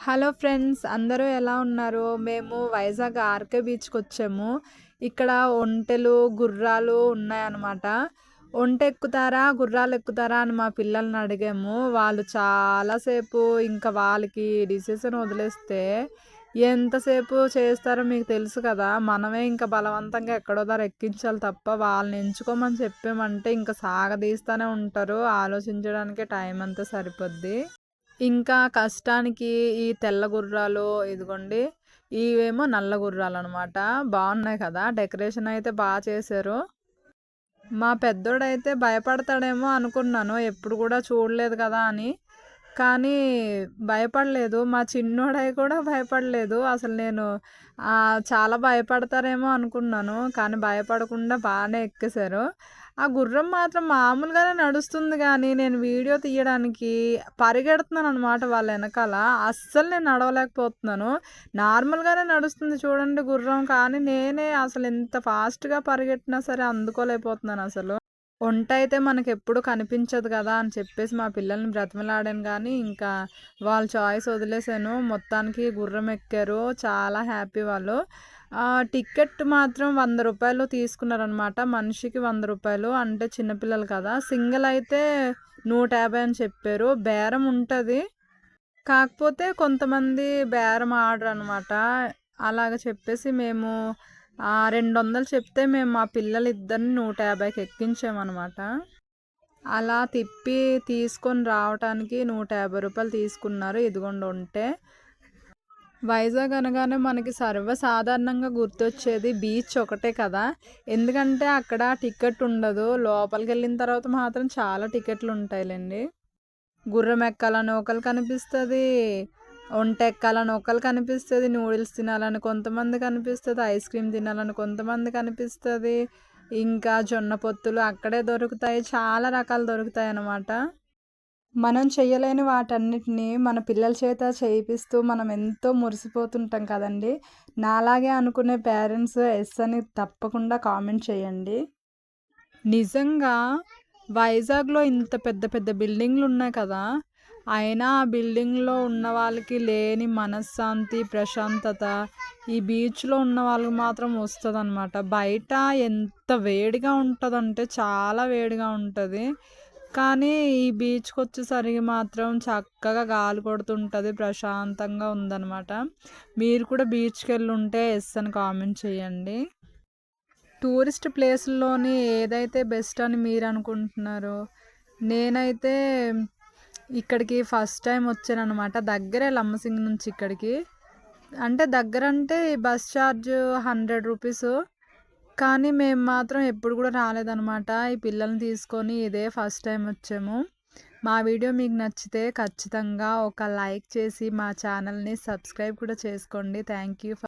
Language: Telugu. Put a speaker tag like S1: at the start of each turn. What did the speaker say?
S1: హలో ఫ్రెండ్స్ అందరూ ఎలా ఉన్నారు? మేము వైజాగ్ ఆర్కే బీచ్కి వచ్చాము. ఇక్కడ ఒంటెలు గుర్రాలు ఉన్నాయన్నమాట. ఒంటె ఎక్కుతారా గుర్రాలు ఎక్కుతారా అని మా పిల్లల్ని అడిగాము. వాళ్ళు చాలాసేపు ఇంకా వాళ్ళకి డిసిషన్ వదిలేస్తే ఎంతసేపు చేస్తారో మీకు తెలుసు కదా మనమే ఇంకా బలవంతంగా ఎక్కడో దారి ఎక్కించాలి తప్ప వాళ్ళని ఎంచుకోమని చెప్పామంటే ఇంకా సాగదీస్తూనే ఉంటారు. ఆలోచించడానికే టైం అంతా సరిపోద్ది. ఇంకా కష్టానికి ఈ తెల్ల గుర్రాలు ఇదిగోండి ఇవేమో నల్ల గుర్రాలు అనమాట బాగున్నాయి కదా డెకరేషన్ అయితే బాగా చేశారు. మా పెద్దోడైతే భయపడతాడేమో అనుకున్నాను ఎప్పుడు కూడా చూడలేదు కదా అని. కానీ భయపడలేదు. మా చిన్నోడై కూడా భయపడలేదు. అసలు నేను చాలా భయపడతారేమో అనుకున్నాను. కానీ భయపడకుండా బాగానే ఎక్కేశారు. ఆ గుర్రం మాత్రం మామూలుగానే నడుస్తుంది కానీ నేను వీడియో తీయడానికి పరిగెడుతున్నాను అనమాట వాళ్ళ వెనకాల. అస్సలు నేను నడవలేకపోతున్నాను. నార్మల్గానే నడుస్తుంది చూడండి గుర్రం. కానీ నేనే అసలు ఎంత ఫాస్ట్గా పరిగెట్టినా సరే అందుకోలేకపోతున్నాను అసలు. వంట అయితే మనకు ఎప్పుడు కనిపించదు కదా అని చెప్పేసి మా పిల్లల్ని బ్రతిమలాడాను కానీ ఇంకా వాళ్ళ చాయిస్ వదిలేసాను. మొత్తానికి గుర్రం ఎక్కారు. చాలా హ్యాపీ వాళ్ళు. టికెట్ మాత్రం వంద రూపాయలు తీసుకున్నారనమాట మనిషికి వంద రూపాయలు అంటే చిన్నపిల్లలు కదా. సింగిల్ అయితే నూట యాభై అని చెప్పారు. బేరం ఉంటుంది. కాకపోతే కొంతమంది బేరం ఆడరు అనమాట అలాగ చెప్పేసి మేము రెండు వందలు చెప్తే మేము మా పిల్లలు ఇద్దరిని నూట యాభైకి ఎక్కించామన్నమాట అలా తిప్పి తీసుకొని రావటానికి నూట యాభై రూపాయలు తీసుకున్నారు. ఇదిగోండి ఉంటే. వైజాగ్ అనగానే మనకి సర్వసాధారణంగా గుర్తొచ్చేది బీచ్ ఒకటే కదా. ఎందుకంటే అక్కడ టికెట్ ఉండదు. లోపలికి వెళ్ళిన తర్వాత మాత్రం చాలా టికెట్లు ఉంటాయిలేండి. గుర్రం ఎక్కాలని ఒకరు కనిపిస్తుంది. వంట ఎక్కాలని కనిపిస్తుంది నూడిల్స్ తినాలని కొంతమంది కనిపిస్తుంది ఐస్ క్రీమ్ తినాలని కొంతమంది కనిపిస్తుంది ఇంకా జొన్న పొత్తులు అక్కడే దొరుకుతాయి చాలా రకాలు దొరుకుతాయి అన్నమాట. మనం చేయలేని వాటన్నిటిని మన పిల్లల చేత చేయిస్తూ మనం ఎంతో మురిసిపోతుంటాం కదండి. నాలాగే అనుకునే పేరెంట్స్ ఎస్ అని తప్పకుండా కామెంట్ చేయండి. నిజంగా వైజాగ్లో ఇంత పెద్ద పెద్ద బిల్డింగ్లు ఉన్నాయి కదా అయినా ఆ బిల్డింగ్లో ఉన్న వాళ్ళకి లేని మనశ్శాంతి ప్రశాంతత ఈ బీచ్లో ఉన్న వాళ్ళకి మాత్రం వస్తుంది అనమాట బయట ఎంత వేడిగా ఉంటుందంటే చాలా వేడిగా ఉంటుంది. కానీ ఈ బీచ్కి వచ్చేసరికి మాత్రం చక్కగా గాలి కొడుతుంటుంది ప్రశాంతంగా ఉందన్నమాట. మీరు కూడా బీచ్కి వెళ్ళి ఉంటే ఎస్ అని కామెంట్ చేయండి. టూరిస్ట్ ప్లేస్లోని ఏదైతే బెస్ట్ అని మీరు అనుకుంటున్నారో నేనైతే ఇక్కడికి ఫస్ట్ టైం వచ్చాను అనమాట దగ్గరే లమ్మసింగ్ నుంచి ఇక్కడికి. అంటే దగ్గర అంటే బస్ ఛార్జ్ హండ్రెడ్ రూపీస్. కానీ మేము మాత్రం ఎప్పుడు కూడా రాలేదనమాట ఈ పిల్లల్ని తీసుకొని ఇదే ఫస్ట్ టైం వచ్చాము. మా వీడియో మీకు నచ్చితే ఖచ్చితంగా ఒక లైక్ చేసి మా ఛానల్ని సబ్స్క్రైబ్ కూడా చేసుకోండి. Thank you